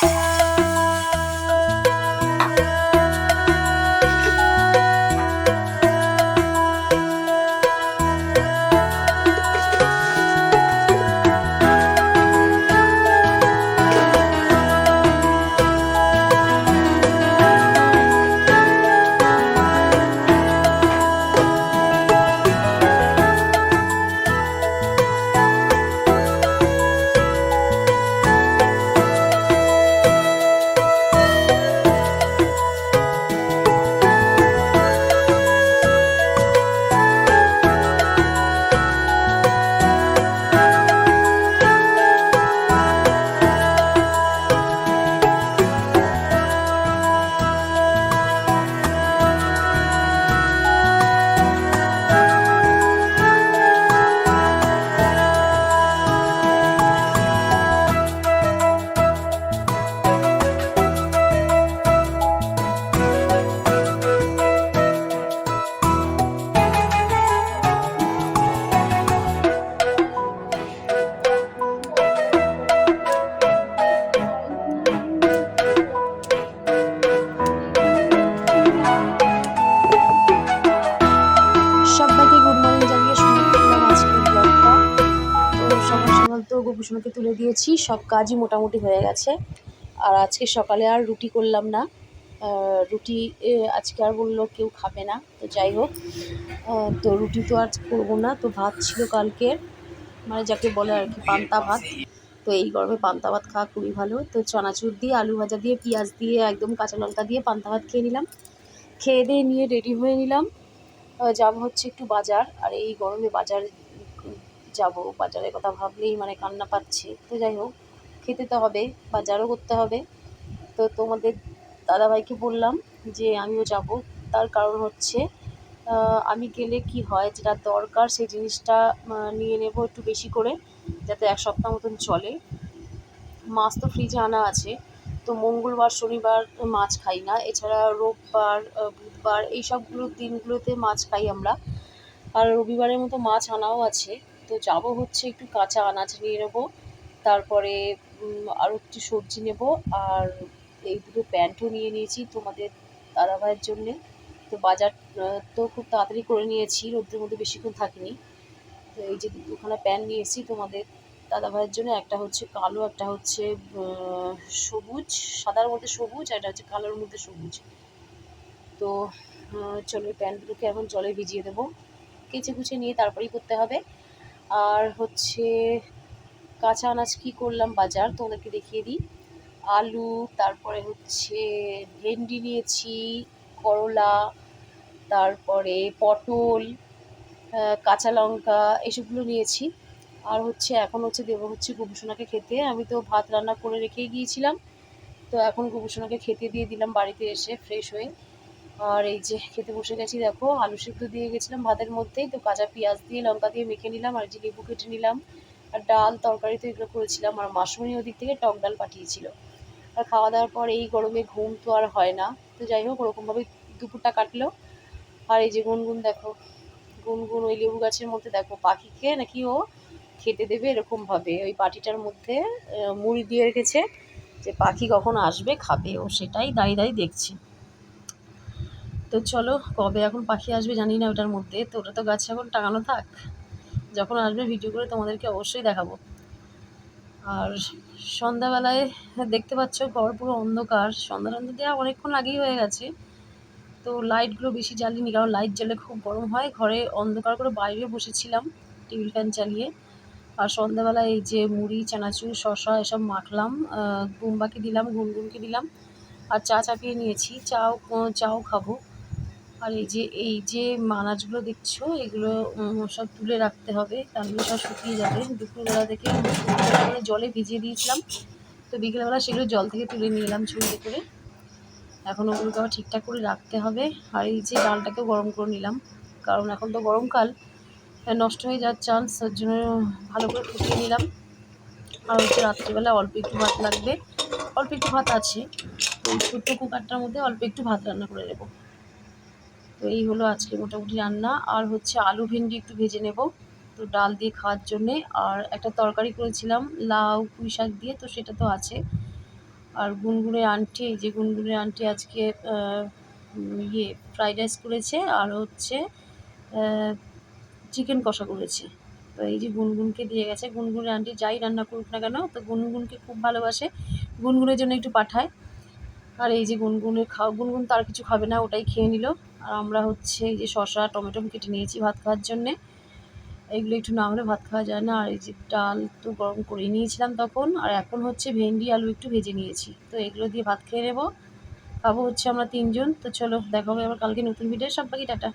Bye. গোপুসোনাকে তুলে দিয়েছি। সব কাজই মোটামুটি হয়ে গেছে। আর আজকে সকালে আর রুটি করলাম না। রুটি আজকে আর বলল কেউ খাবে না। তো যাই হোক তো রুটি তো আজ করব না। তো ভাত ছিল কালকের মানে যাকে বলে আর কি, পান্তা ভাত। তো এই গরমে পান্তা ভাত খাওয়া খুবই ভালো। তো চানাচুর দিয়ে, আলু ভাজা দিয়ে, পেঁয়াজ দিয়ে, একদম কাঁচা লঙ্কা দিয়ে পান্তা ভাত খেয়ে নিলাম। খেয়ে দিয়ে নিয়ে রেডি হয়ে নিলাম। যাব হচ্ছে একটু বাজার। আর এই গরমে বাজার যাব, বাজারের কথা ভাবলেই মানে কান্না পাচ্ছে। তো যাই হোক, খেতে তো হবে, বাজারও করতে হবে। তো তোমাদের দাদাভাইকে বললাম যে আমিও যাব। তার কারণ হচ্ছে আমি গেলে কি হয়, যেটা দরকার সেই জিনিসটা নিয়ে নেব একটু বেশি করে, যাতে এক সপ্তাহ মতন চলে। মাছ তো ফ্রিজে আনা আছে, তো মঙ্গলবার, শনিবার মাছ খাই না। এছাড়া রোববার বুধবার এই সবগুলো দিনগুলোতে মাছ খাই আমরা। আর রবিবারের মতো মাছ আনাও আছে। তো যাব হচ্ছে একটু কাঁচা আনাজ নিয়ে নেব, তারপরে আরও একটু সবজি নেব, আর এই দুটো প্যান্টও নিয়ে নিয়েছি তোমাদের দাদাভাইয়ের জন্যে। তো বাজার তো খুব তাড়াতাড়ি করে নিয়েছি, রোদ্রের মধ্যে বেশিক্ষণ থাকিনি। তো এই যে দুখানা প্যান্ট নিয়েছি তোমাদের দাদাভাইয়ের জন্য, একটা হচ্ছে কালো, একটা হচ্ছে সবুজ, সাদার মধ্যে সবুজ, আর একটা হচ্ছে কালোর মধ্যে সবুজ। তো চলো প্যান্টগুলোকে এখন জলে ভিজিয়ে দেবো। কেচে কুচে নিয়ে তারপরেই করতে হবে। আর হচ্ছে কাঁচা আনাজ কী করলাম বাজার? তোমাদেরকে দেখিয়ে দিই। আলু, তারপরে হচ্ছে ভেন্ডি নিয়েছি, করলা, তারপরে পটল কাঁচা লঙ্কা, এসবগুলো নিয়েছি। আর হচ্ছে এখন হচ্ছে দেবো হচ্ছে গোপুসোনাকে খেতে। আমি তো ভাত রান্না করে রেখেই গিয়েছিলাম। তো এখন গোপুসোনাকে খেতে দিয়ে দিলাম বাড়িতে এসে ফ্রেশ হয়ে। আর এই যে খেতে বসে গেছি, দেখো, আলু সিদ্ধ দিয়ে গেছিলাম ভাতের মধ্যেই, তো কাঁচা পেঁয়াজ দিয়ে, লঙ্কা দিয়ে মেখে নিলাম, আর যে লেবু কেটে নিলাম, আর ডাল তরকারি তো এগুলো করেছিলাম, আর মাসুমনি ওদিক থেকে টক ডাল পাঠিয়েছিল। আর খাওয়া দাওয়ার পর এই গরমে ঘুম তো আর হয় না, তো যাই হোক, ওরকমভাবে দুপুরটা কাটলো। আর এই যে গুনগুন, দেখো, গুনগুন ওই লেবু গাছের মধ্যে, দেখো, পাখিকে নাকি ও খেতে দেবে এরকমভাবে, ওই বাটিটার মধ্যে মুড়ি দিয়ে রেখেছে, যে পাখি কখন আসবে, খাবে, ও সেটাই দাঁড়িয়ে দাঁড়িয়ে দেখছে। তো চলো, কবে এখন পাখি আসবে জানি না ওটার মধ্যে। তো ওটা তো গাছে এখন টাঙানো থাক। যখন আসবে ভিডিও করে তোমাদেরকে অবশ্যই দেখাবো। আর সন্ধ্যাবেলায় দেখতে পাচ্ছ ঘর পুরো অন্ধকার। সন্ধ্যা টন্ধা দেওয়া অনেকক্ষণ আগেই হয়ে গেছে। তো লাইটগুলো বেশি জ্বালিনি, কারণ লাইট জ্বালে খুব গরম হয়। ঘরে অন্ধকার করে বাইরে বসেছিলাম টেবিল ফ্যান চালিয়ে। আর সন্ধ্যাবেলায় এই যে মুড়ি, চানাচুর শশা এসব মাখলাম। গুম্বাকে দিলাম, গুনগুনকে দিলাম। আর চা চাপিয়ে নিয়েছি। চাও চাও খাব। আর এই যে এই যে মানাজগুলো দেখছ, এগুলো সব তুলে রাখতে হবে, তাহলে সব শুকিয়ে যাবে। দুপুরবেলা থেকে জলে ভিজিয়ে দিয়েছিলাম। তো বিকেলবেলা সেগুলো জল থেকে তুলে নিয়ে এলাম ছুরিতে করে। এখন ওগুলোকে আবার ঠিকঠাক করে রাখতে হবে। আর এই যে ডালটাকেও গরম করে নিলাম। কারণ এখন তো গরমকাল নষ্ট হয়ে যাওয়ার চান্স তার জন্য ভালো করে ফুটিয়ে নিলাম। আর হচ্ছে রাত্রিবেলা অল্প একটু ভাত লাগবে। অল্প একটু ভাত আছে। এই ছোট্ট কুকারটার মধ্যে অল্প একটু ভাত রান্না করে নেব। তো এই হলো আজকে মোটামুটি রান্না। আর হচ্ছে আলু ভেন্ডি একটু ভেজে নেব। তো ডাল দিয়ে খাওয়ার জন্যে। আর একটা তরকারি করেছিলাম, লাউ পুঁই শাক দিয়ে, তো সেটা তো আছে। আর গুনগুনের আন্টি, এই যে গুনগুনের আন্টি আজকে ইয়ে ফ্রাইড রাইস করেছে। আর হচ্ছে চিকেন কষা করেছে। তো এই যে গুনগুনকে দিয়ে গেছে। গুনগুনের আন্টি যাই রান্না করুক না কেন, তো গুনগুনকে খুব ভালোবাসে। গুনগুনের জন্য একটু পাঠায়। আর এই যে গুনগুনের খাওয়া গুনগুন তার কিছু খাবে না, ওটাই খেয়ে নিল। আর আমরা হচ্ছে এই যে শশা টমেটো কেটে নিয়েছি ভাত খাওয়ার জন্যে। এগুলো একটু না হলে ভাত খাওয়া যায় না। আর এই যে ডাল তো গরম করে নিয়েছিলাম তখন। আর এখন হচ্ছে ভেন্ডি, আলু একটু ভেজে নিয়েছি। তো এগুলো দিয়ে ভাত খেয়ে নেব। খাব হচ্ছে আমরা তিনজন। তো চলো দেখা হবে আবার কালকে নতুন ভিডিও সব বাকি, টাটা।